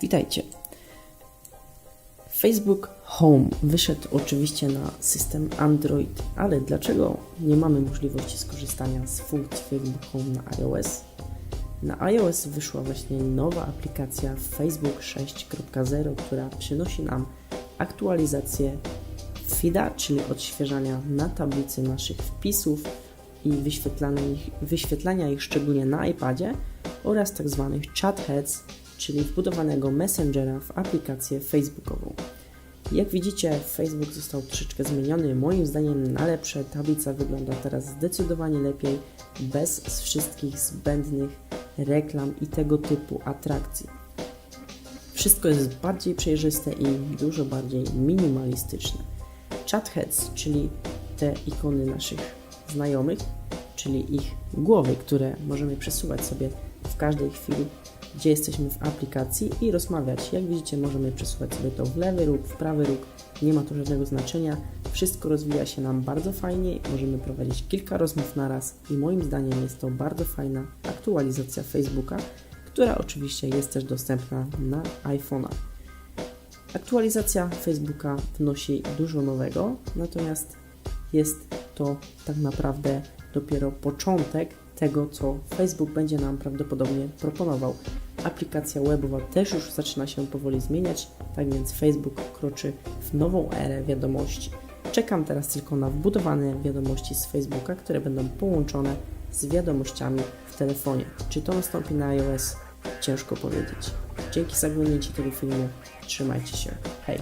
Witajcie. Facebook Home wyszedł oczywiście na system Android, ale dlaczego nie mamy możliwości skorzystania z funkcji Facebook Home na iOS? Na iOS wyszła właśnie nowa aplikacja Facebook 6.0, która przynosi nam aktualizację feeda, czyli odświeżania na tablicy naszych wpisów i wyświetlania ich, wyświetlania ich szczególnie na iPadzie oraz tak zwanych chat heads, czyli wbudowanego messengera w aplikację facebookową. Jak widzicie, Facebook został troszeczkę zmieniony. Moim zdaniem na lepsze. Tablica wygląda teraz zdecydowanie lepiej, bez wszystkich zbędnych reklam i tego typu atrakcji. Wszystko jest bardziej przejrzyste i dużo bardziej minimalistyczne. Chat heads, czyli te ikony naszych znajomych, czyli ich głowy, które możemy przesuwać sobie w każdej chwili, gdzie jesteśmy w aplikacji i rozmawiać. Jak widzicie, możemy przesuwać sobie to w lewy róg, w prawy róg, nie ma to żadnego znaczenia. Wszystko rozwija się nam bardzo fajnie, możemy prowadzić kilka rozmów na raz i moim zdaniem jest to bardzo fajna aktualizacja Facebooka, która oczywiście jest też dostępna na iPhone'a. Aktualizacja Facebooka wnosi dużo nowego, natomiast jest to tak naprawdę dopiero początek tego, co Facebook będzie nam prawdopodobnie proponował. Aplikacja webowa też już zaczyna się powoli zmieniać, tak więc Facebook kroczy w nową erę wiadomości. Czekam teraz tylko na wbudowane wiadomości z Facebooka, które będą połączone z wiadomościami w telefonie. Czy to nastąpi na iOS? Ciężko powiedzieć. Dzięki za oglądnięcie tego filmu. Trzymajcie się. Hej!